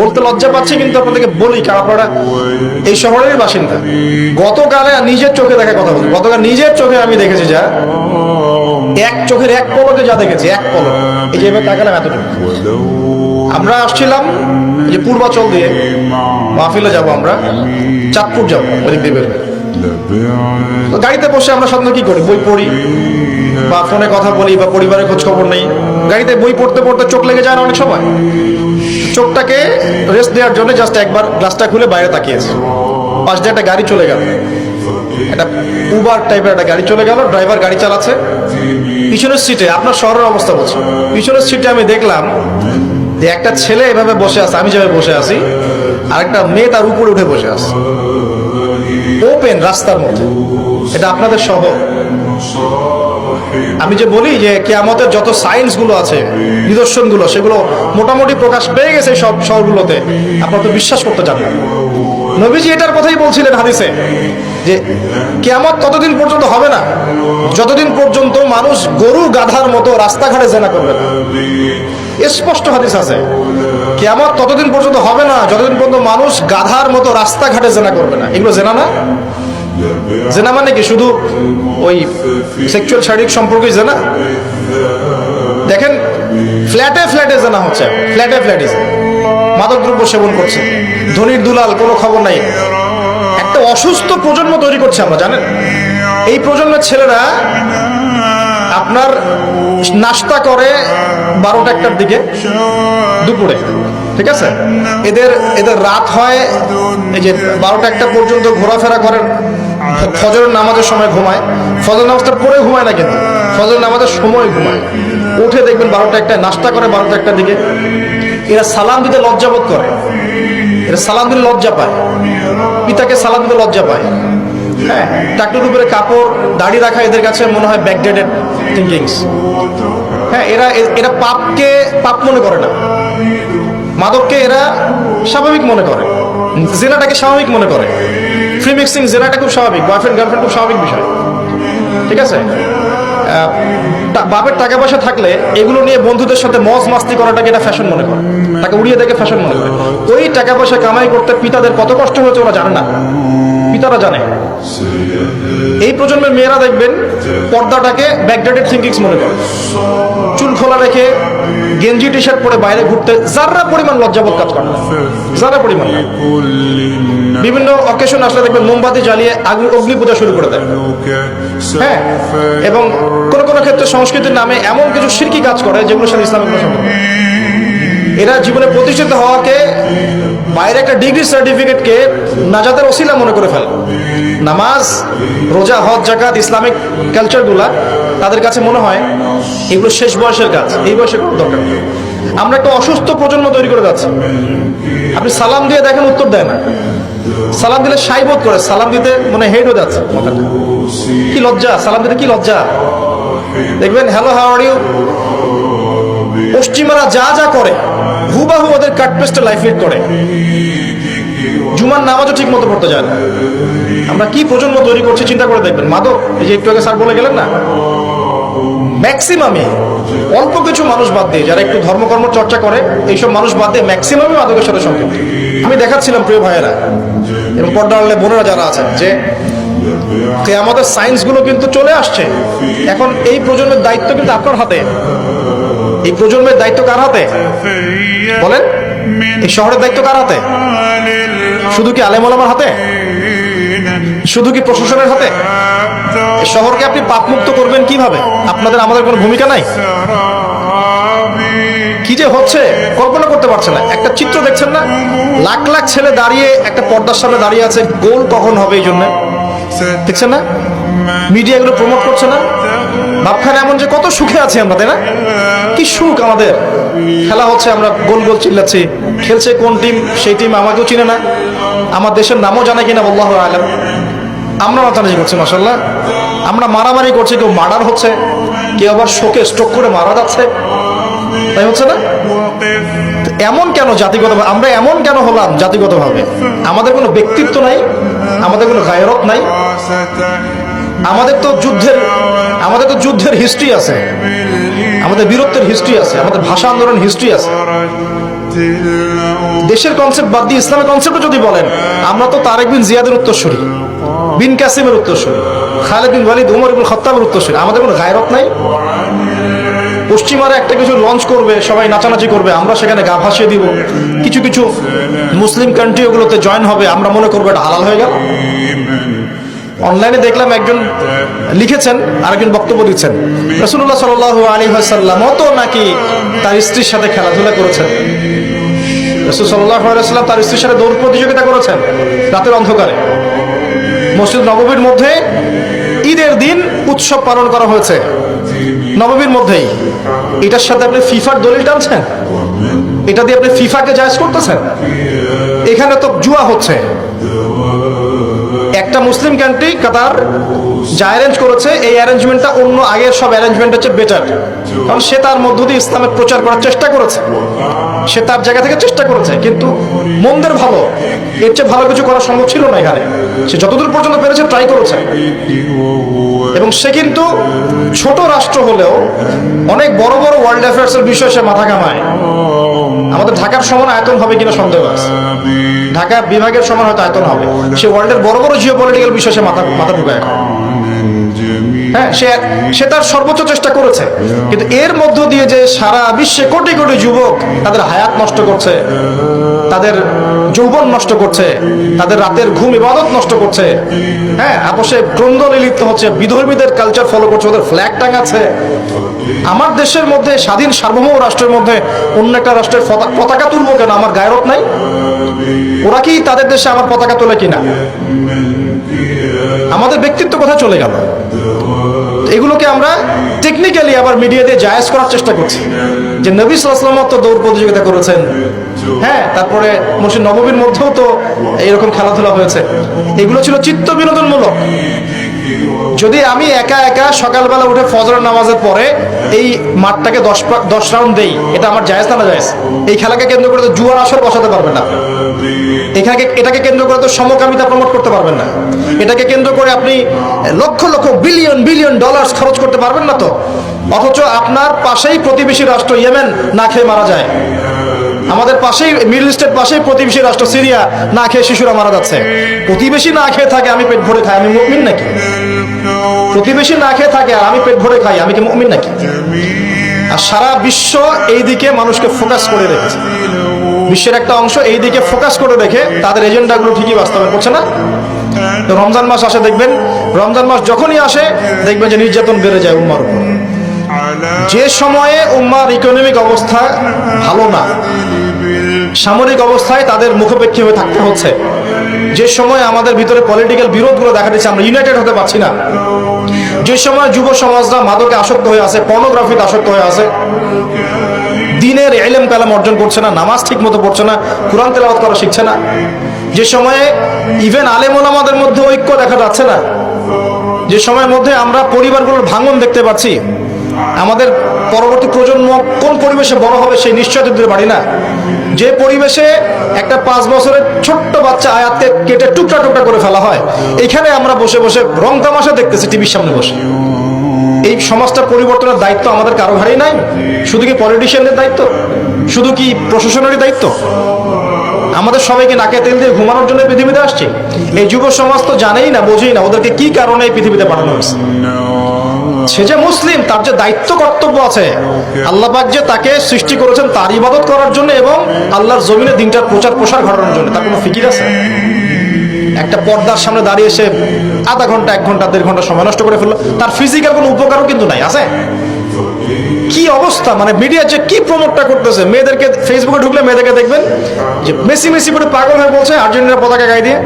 বলতে লজ্জা পাচ্ছি, কিন্তু আপনাদেরকে বলি, কারণ আপনারা এই শহরের বাসিন্দা। গতকালে নিজের চোখে দেখা কথা বলি। গতকাল নিজের চোখে আমি দেখেছি যা। এক চোখের এক পলকে যা দেখেছি, এক পলক। এই যে এবার তাকালাম এতটুকু। আমরা আসছিলাম যে পূর্বাচল দিয়ে। মাহফিলে যাব আমরা। চাঁদপুর যাব দিয়ে গাড়িতে বসে আমরা সাধারণত কি করি? বই পড়ি বা ফোনে কথা বলি বা পরিবারের খোঁজ খবর নেই। গাড়িতে বই পড়তে পড়তে চোখ লেগে যায় না অনেক সময়। চোখটাকে রেস্ট দেওয়ার জন্য জাস্ট একবার গ্লাসটা খুলে বাইরে তাকিয়েছে। পাশ দিয়ে একটা গাড়ি চলে গেল। একটা উবার টাইপের একটা গাড়ি চলে গেল ড্রাইভার গাড়ি চালাচ্ছে। পিছনের সিটে আপনার শহরের অবস্থা বলছে। পিছনের সিটে আমি দেখলাম যে একটা ছেলে এভাবে বসে আছে, আমি যেভাবে বসে আছি আর একটা মেয়ে তার উপরে উঠে বসে আছে। ওপেন রাস্তার মধ্যে। এটা আপনাদের শহর। আমি যে বলি যে কেয়ামতের যত সায়েন্সগুলো আছে, নিদর্শনগুলো, সেগুলো মোটামুটি প্রকাশ পেয়ে গেছে সব শহরগুলোতে। আপনারা তো বিশ্বাস করতে চান না। নবীজি এটার কথাই বলছিলেন হাদিসে যে কেয়ামত ততদিন পর্যন্ত হবে না, যতদিন পর্যন্ত মানুষ গরু গাধার মতো রাস্তাঘাটে জেনা করবে না। স্পষ্ট হাদিস আছে। কেয়ামত ততদিন পর্যন্ত হবে না, যতদিন পর্যন্ত মানুষ গাধার মতো রাস্তাঘাটে জেনা করবে না। এগুলো জেনা না? জেনা মানে কি? শুধু ওই সেক্সুয়াল শারীরিক সম্পর্কই জেনা? দেখেন, ফ্ল্যাটে ফ্ল্যাটে জেনা হচ্ছে। ফ্ল্যাটে ফ্ল্যাটে মাদকদ্রব্য সেবন করছে। ধনির দুলাল, কোনো খবর নাই। একটা অসুস্থ প্রজন্ম তৈরি করছে আমরা, জানেন? এই প্রজন্মের ছেলেরা আপনার নাস্তা করে বারোটা একটার দিকে, দুপুরে, ঠিক আছে? এদের এদের রাত হয় এই যে বারোটা একটা পর্যন্ত ঘোরাফেরা করেন। ফজরের নামাজের সময় ঘুমায়। ফজর নামাজটার পরে ঘুমায় না কিন্তু। ফজর নামাজের সময় ঘুমায়। উঠে দেখবেন বারোটা একটা নাস্তা করে বারোটা একটার দিকে। এরা সালাম দিতে লজ্জাবোধ করে। এরা সালাম দিলে লজ্জা পায়। পিতাকে সালাম দিতে লজ্জা পায়। হ্যাঁ টাকটুর উপরে কাপড়, দাড়ি রাখা এদের কাছে মনে হয় ব্যাকডেটেড থিঙ্কিংস হ্যাঁ এরা এরা পাপকে পাপ মনে করে না। মাদককে এরা স্বাভাবিক মনে করে। জেনাটাকে স্বাভাবিক মনে করে। ফ্রি মিক্সিং জেনাটা খুব স্বাভাবিক বয়ফ্রেন্ড গার্লফ্রেন্ড খুব স্বাভাবিক বিষয়। ঠিক আছে? বাপের টাকা পয়সা থাকলে এগুলো নিয়ে বন্ধুদের সাথে মজ মাস্তি করাটাকে এটা ফ্যাশন মনে করে। তাকে উড়িয়ে দেখে ফ্যাশন মনে করে। ওই টাকা পয়সা কামাই করতে পিতাদের কত কষ্ট হয়েছে ওরা জানে না। পিতারা জানে। এই প্রজন্মের মেয়েরা দেখবেন পর্দাটাকে ব্যাকডেটেড থিঙ্কিংস মনে করে চুল খোলা রেখে গেঞ্জি টি শার্ট পরে বাইরে ঘুরতে যারা পরিমাণ লজ্জাবোধ কাজ করে। যারা পরিমাণ বিভিন্ন অকেশন আসলে দেখবেন মোমবাতি জ্বালিয়ে অগ্নি পূজা শুরু করে দেয় হ্যাঁ এবং কোন কোন ক্ষেত্রে সংস্কৃতির নামে এমন কিছু শিরকি কাজ করে যেগুলোর সাথে ইসলামের কোনো। এরা জীবনে প্রতিষ্ঠিত হওয়াকে, বাইরে একটা ডিগ্রি সার্টিফিকেটকে নাজাতের ওসিলা মনে করে ফেলে। নামাজ, রোজা, হজ জাকাত ইসলামিক কালচারগুলা তাদের কাছে মনে হয় এগুলো শেষ বয়সের কাজ, এই বয়সে কোনো দরকার। আমরা একটা অসুস্থ প্রজন্ম তৈরি করে যাচ্ছি। আপনি সালাম দিয়ে দেখেন, উত্তর দেয় না। সালাম দিলে সাই বোধ করে, সালাম দিতে মানে হেড হয়ে যাচ্ছে কি লজ্জা, সালাম দিতে কি লজ্জা? দেখবেন হ্যালো হাউ আর ইউ পশ্চিমারা যা যা করে, হুবাহু ওদের কাটপেস্টে লাইফ লিড করে। জুমার নামাজও ঠিক মতো পড়তে যায় না। আমরা কি প্রজন্ম তৈরি করছি চিন্তা করে দেখবেন। মাদক, এই যে একটু আগে স্যার বলে গেলেন না? ম্যাক্সিমামই অল্প কিছু মানুষ বাদ দিয়ে, যারা একটু ধর্মকর্ম চর্চা করে, এইসব মানুষ বাদ দিয়ে ম্যাক্সিমামই মাদকের সাথে সম্পৃক্ত। আমি দেখাচ্ছিলাম প্রিয় ভাইয়েরা এবং পর্দা বোনেরা যারা আছেন যে আমাদের সায়েন্সগুলো কিন্তু চলে আসছে। এখন এই প্রজন্মের দায়িত্ব কিন্তু আপনার হাতে। এই প্রজন্মের দায়িত্ব কার হাতে? বলেন, এই শহরের দায়িত্ব কার হাতে? শুধু কি আলেমলামার হাতে? শুধু কি প্রশাসনের হাতে? শহরকে আপনি পাপমুক্ত করবেন কীভাবে? আপনাদের আমাদের কোনো ভূমিকা নাই? কি যে হচ্ছে, কল্পনা করতে পারছে না। একটা চিত্র দেখছেন না? লাখ লাখ ছেলে দাঁড়িয়ে একটা পর্দার সামনে দাঁড়িয়ে আছে, গোল কখন হবে এই জন্য? দেখছেন না? মিডিয়া এগুলো প্রমোট করছে না? ভাবখানে এমন যে কত সুখে আছি আমরা, তাই না? কি সুখ আমাদের। খেলা হচ্ছে, আমরা গোল গোল চিল্লাচ্ছি। খেলছে কোন টিম? সেই টিম আমাকেও চিনে না। আমার দেশের নামও জানে কিনা বল্লাহ আলম। আমরা মাতানাজি করছি মাসাল্লাহ আমরা মারামারি করছি, কেউ মার্ডার হচ্ছে, কেউ আবার শোকে স্ট্রোক করে মারা যাচ্ছে। তাই হচ্ছে না? এমন কেন জাতিগত আমরা এমন কেন হলাম জাতিগতভাবে? আমাদের কোনো ব্যক্তিত্ব নাই, আমাদের কোনো গায়রত নাই। আমাদের তো যুদ্ধের, আমাদের তো যুদ্ধের হিস্ট্রি আছে। আমাদের বীরত্বের হিস্ট্রি আছে, আমাদের ভাষা আন্দোলন হিস্ট্রি আছে। দেশের কনসেপ্ট বাদ দিয়ে ইসলামের কনসেপ্টে যদি বলেন, আমরা তো তারেক বিন জিয়াদের উত্তরসূরি, বিন কাসিমের উত্তরসূরি, খালেদ বিন ওয়ালিদ, উমর বিন খত্তাবের উত্তরসূরি। আমাদের কোনো গায়রত নাই। পশ্চিমারা একটা কিছু লঞ্চ করবে, সবাই নাচানাচি করবে, আমরা সেখানে গা ভাসিয়ে দিব। কিছু কিছু মুসলিম কান্ট্রি ওগুলোতে জয়েন হবে, আমরা মনে করব এটা হালাল হয়ে গেল। অনলাইনে দেখলাম একজন লিখেছেন, আরেকজন বক্তব্য দিচ্ছেন। রসুল্লাহ সাল আলী সাল্লামও তো নাকি তার স্ত্রীর সাথে খেলাধুলা করেছেন? রসুল সাল্লাহ আলাইসাল্লাম তার স্ত্রীর সাথে দৌড় প্রতিযোগিতা করেছেন রাতের অন্ধকারে। মসজিদ নববীর মধ্যে ঈদের দিন উৎসব পালন করা হয়েছে। নববীর মধ্যেই এটার সাথে আপনি ফিফার দলিল টানছেন? এটা দিয়ে আপনি ফিফাকে জায়জ করতেছেন? এখানে তো জুয়া হচ্ছে। একটা মুসলিম কান্ট্রি কাতার যা অ্যারেঞ্জ করেছে, এই অ্যারেঞ্জমেন্টটা অন্য আগের সব অ্যারেঞ্জমেন্ট হচ্ছে বেটার কারণ সে তার মধ্য দিয়ে ইসলামের প্রচার করার চেষ্টা করেছে। সে তার জায়গা থেকে চেষ্টা করেছে, কিন্তু মন্দের ভালো। এর চেয়ে ভালো কিছু করা সম্ভব ছিল না এখানে। সে যতদূর পর্যন্ত পেরেছে ট্রাই করেছে। এবং সে কিন্তু ছোট রাষ্ট্র হলেও অনেক বড় বড় ওয়ার্ল্ড অ্যাফেয়ার্স এর বিষয়ে সে মাথা কামায় আমাদের ঢাকার সমান আয়তন হবে কিনা সন্দেহ আছে। ঢাকা বিভাগের সমান হয়তো আয়তন হবে। সে ওয়ার্ল্ডের বড় বড় জিও পলিটিক্যাল বিষয়ে সে মাথা মাথা ঢুকায় এখন। হ্যাঁ সে সে তার সর্বোচ্চ চেষ্টা করেছে। কিন্তু এর মধ্য দিয়ে যে সারা বিশ্বে কোটি কোটি যুবক তাদের হায়াত নষ্ট করছে, তাদের যৌবন নষ্ট করছে, তাদের রাতের ঘুম ইবাদত নষ্ট করছে হ্যাঁ আপোষে ক্রন্দনে লিপ্ত হচ্ছে, বিধর্মীদের কালচার ফলো করছে, ওদের ফ্ল্যাগ টাঙাচ্ছে। আমার দেশের মধ্যে, স্বাধীন সার্বভৌম রাষ্ট্রের মধ্যে অন্য একটা রাষ্ট্রের পতাকা তুলবো কেন? আমার গায়রত নাই? ওরা কি তাদের দেশে আমার পতাকা তোলে কিনা? আমাদের ব্যক্তিত্ব কোথায় চলে গেল? এগুলোকে আমরা টেকনিক্যালি আবার মিডিয়া দিয়ে জায়েজ করার চেষ্টা করছি। যে নবী সাল্লাম তো দৌড় প্রতিযোগিতা করেছেন। হ্যাঁ তারপরে মসজিদ নবমীর মধ্যেও তো এরকম খেলাধুলা হয়েছে। এগুলো ছিল চিত্ত বিনোদনমূলক। যদি আমি একা একা সকালবেলা উঠে ফজরের নামাজের পরে এই মাঠটাকে দশ দশ রাউন্ড দেই, এটা আমার জায়েজ না না জায়েজ? এই খেলাকে কেন্দ্র করে জুয়ার আসর বসাতে পারবে না। এখানে এটাকে কেন্দ্র করে তো সমকামিতা প্রমোট করতে পারবেন না। এটাকে কেন্দ্র করে আপনি lakh lakh billion billion dollars খরচ করতে পারবেন না তো। অথচ আপনার পাশেই প্রতিবেশী রাষ্ট্র ইয়েমেন না খেয়ে মারা যায়। আমাদের পাশেই, মিডল ইস্টের পাশেই প্রতিবেশী রাষ্ট্র সিরিয়া না খেয়ে শিশুরা মারা যাচ্ছে। প্রতিবেশী না খেয়ে থাকে, আমি পেট ভরে খাই, আমি মুমিন নাকি? প্রতিবেশী না খেয়ে থাকে, আর আমি পেট ভরে খাই, আমি কি মুমিন নাকি? আর সারা বিশ্ব এই দিকে মানুষকে ফোকাস করে রেখেছে। বিশ্বের একটা অংশ এই দিকে ফোকাস করে রেখে তাদের এজেন্ডাগুলো ঠিকই বাস্তবায়ন করছে না। তো রমজান মাস আসে দেখবেন, রমজান মাস যখনই আসে, দেখবেন যে নির্যাতন বেড়ে যায় উম্মার উপর। যে সময়ে উম্মার ইকোনমিক অবস্থা ভালো না, সামরিক অবস্থায় তাদের মুখোপেক্ষী হয়ে থাকতে হচ্ছে। যে সময় আমাদের ভিতরে পলিটিক্যাল বিরোধগুলো দেখা দিচ্ছে, আমরা ইউনাইটেড হতে পারছি না। যে সময় যুব সমাজরা মাদকে আসক্ত হয়ে আছে পর্নোগ্রাফিতে আসক্ত হয়ে আছে দিনের এলেম কালাম অর্জন করছে না, নামাজ ঠিক মতো পড়ছে না, কোরআন তেলাওয়াত করা শিখছে না। যে সময়ে ইভেন আলেম ওলামাদের মধ্যে ঐক্য দেখা যাচ্ছে না, যে সময়ের মধ্যে আমরা পরিবারগুলোর ভাঙন দেখতে পাচ্ছি, আমাদের পরবর্তী প্রজন্ম কোন পরিবেশে বড় হবে সেই নিশ্চয়তা দিতে পারি না। যে পরিবেশে একটা পাঁচ বছরের ছোট্ট বাচ্চা আয়াতকে কেটে টুকরা টুকরা করে ফেলা হয়, এখানে আমরা বসে বসে রং তামাশা দেখতেছি, টিভির সামনে বসে। এই সমাজটা পরিবর্তনের দায়িত্ব আমাদের কারও ঘাড়েই নাই। শুধু কি পলিটিশিয়ানদের দায়িত্ব? শুধু কি প্রশাসনেরই দায়িত্ব? আমাদের সবাইকে নাকে তেল দিয়ে ঘুমানোর জন্য পৃথিবীতে আসছে। এই যুব সমাজ তো জানেই না, বোঝেই না, ওদেরকে কি কারণে এই পৃথিবীতে পাঠানো হয়েছে? সে যে মুসলিম, তার যে দায়িত্ব কর্তব্য আছে, আল্লাহ যে তাকে সৃষ্টি করেছেন তার ইবাদত করার জন্য এবং আল্লাহর জমিনে দিনটার প্রচার প্রসার ঘটানোর জন্য, তার কোনো ফিকির আছে? একটা পর্দার সামনে দাঁড়িয়ে সে আধা ঘণ্টা, এক ঘণ্টা, দেড় ঘণ্টা সময় নষ্ট করে ফেলল। তার ফিজিক্যাল কোনো উপকারও কিন্তু নাই, আছে? কি অবস্থা? মানে মিডিয়া যে কি প্রমোটটা করতেছে? মেয়েদেরকে ফেসবুকে ঢুকলে মেয়েদেরকে দেখবেন যে মেসি মেসি বলে পাগল হয়ে বলছে আর্জেন্টিনার পতাকা গায়ে দিয়ে,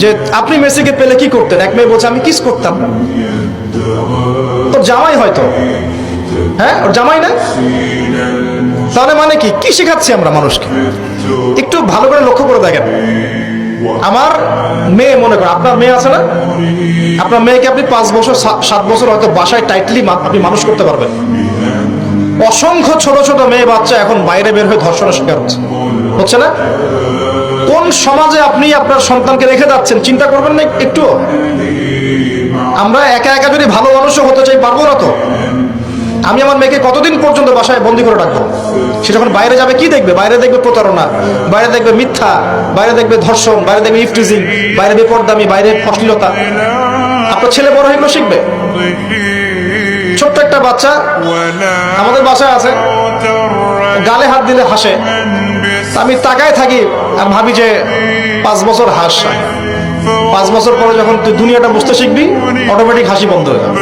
যে আপনি মেসিকে পেলে কি করতেন? এক মেয়ে বলছে, আমি কিস করতাম। তোর জামাই হয়তো। হ্যাঁ? ওর জামাই না? তাহলে মানে কি? কি শেখাচ্ছি আমরা মানুষকে? একটু ভালো করে লক্ষ্য করে দেখেন। আমার মেয়ে, মনে করেন আপনার মেয়ে আছে না? আপনার মেয়েকে আপনি পাঁচ বছর সাত বছর হয়তো বাসায় টাইটলি আপনি মানুষ করতে পারবেন। অসংখ্য ছোট ছোট মেয়ে বাচ্চা এখন বাইরে বের হয়ে ধর্ষণের শিকার হচ্ছে। হচ্ছে না? কোন সমাজে আপনি আপনার সন্তানকে রেখে যাচ্ছেন, চিন্তা করবেন না একটু আমরা একা একা যদি ভালো মানুষও হতে চাই, পারব না তো? আমি আমার মেয়েকে কতদিন পর্যন্ত বাসায় বন্দি করে রাখব? সে যখন বাইরে যাবে, কি দেখবে? বাইরে দেখবে প্রতারণা, বাইরে দেখবে মিথ্যা, বাইরে দেখবে ধর্ষণ, বাইরে দেখবে ইফটিজিং, বাইরে বেপরদামি বাইরে অশ্লীলতা। আপনার ছেলে বড় হয়ে শিখবে। ছোট্ট একটা বাচ্চা আমাদের বাসায় আছে। গালে হাত দিলে হাসে। আমি তাকায় থাকি আর ভাবি যে পাঁচ বছর হাস। পাঁচ বছর পরে যখন তুই দুনিয়াটা বুঝতে শিখবি অটোমেটিক হাসি বন্ধ হয়ে যাবে।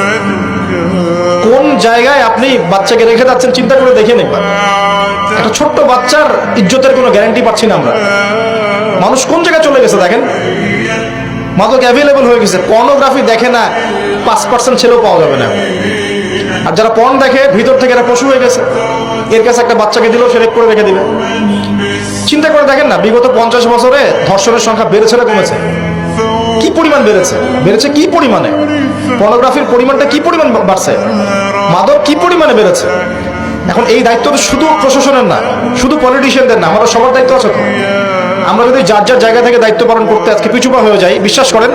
জায়গায় আপনি বাচ্চাকে রেখে যাচ্ছেন, চিন্তা করে দেখে নেবেন একটা ছোট্ট বাচ্চার ইজ্জতের কোনো গ্যারান্টি পাচ্ছি না আমরা। মানুষ কোন জায়গায় চলে গেছে দেখেন? মাদক অ্যাভেলেবল হয়ে গেছে। পর্নোগ্রাফি দেখে না, পাঁচ পার্সেন্ট ছেলেও পাওয়া যাবে না। আর যারা পর্ন দেখে, ভিতর থেকে এরা পশু হয়ে গেছে। এর কাছে একটা বাচ্চাকে দিলেও সে রেপ করে রেখে দিবে। চিন্তা করে দেখেন না, বিগত পঞ্চাশ বছরে ধর্ষণের সংখ্যা বেড়েছে না কমেছে? কি পরিমাণ বেড়েছে? বেড়েছে কি পরিমাণে? পর্নোগ্রাফির পরিমাণটা কি পরিমাণ বাড়ছে? মাদক কি পরিমাণে বেড়েছে? এখন এই দায়িত্ব তো শুধু প্রশাসনের না, শুধু পলিটিশিয়ানদের না আমাদের সবার দায়িত্ব আছে তো। আমরা যদি যার যার জায়গা থেকে দায়িত্ব পালন করতে আজকে পিছুপা হয়ে যাই, বিশ্বাস করেন,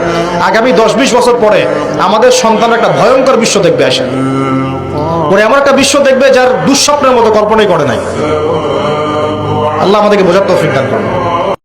আগামী দশ বিশ বছর পরে আমাদের সন্তান একটা ভয়ঙ্কর বিশ্ব দেখবে আসে। পরে এমন একটা বিশ্ব দেখবে যার দুঃস্বপ্নের মতো কল্পনাই করে নাই। আল্লাহ আমাদেরকে বোঝার তৌফিক দান করুন।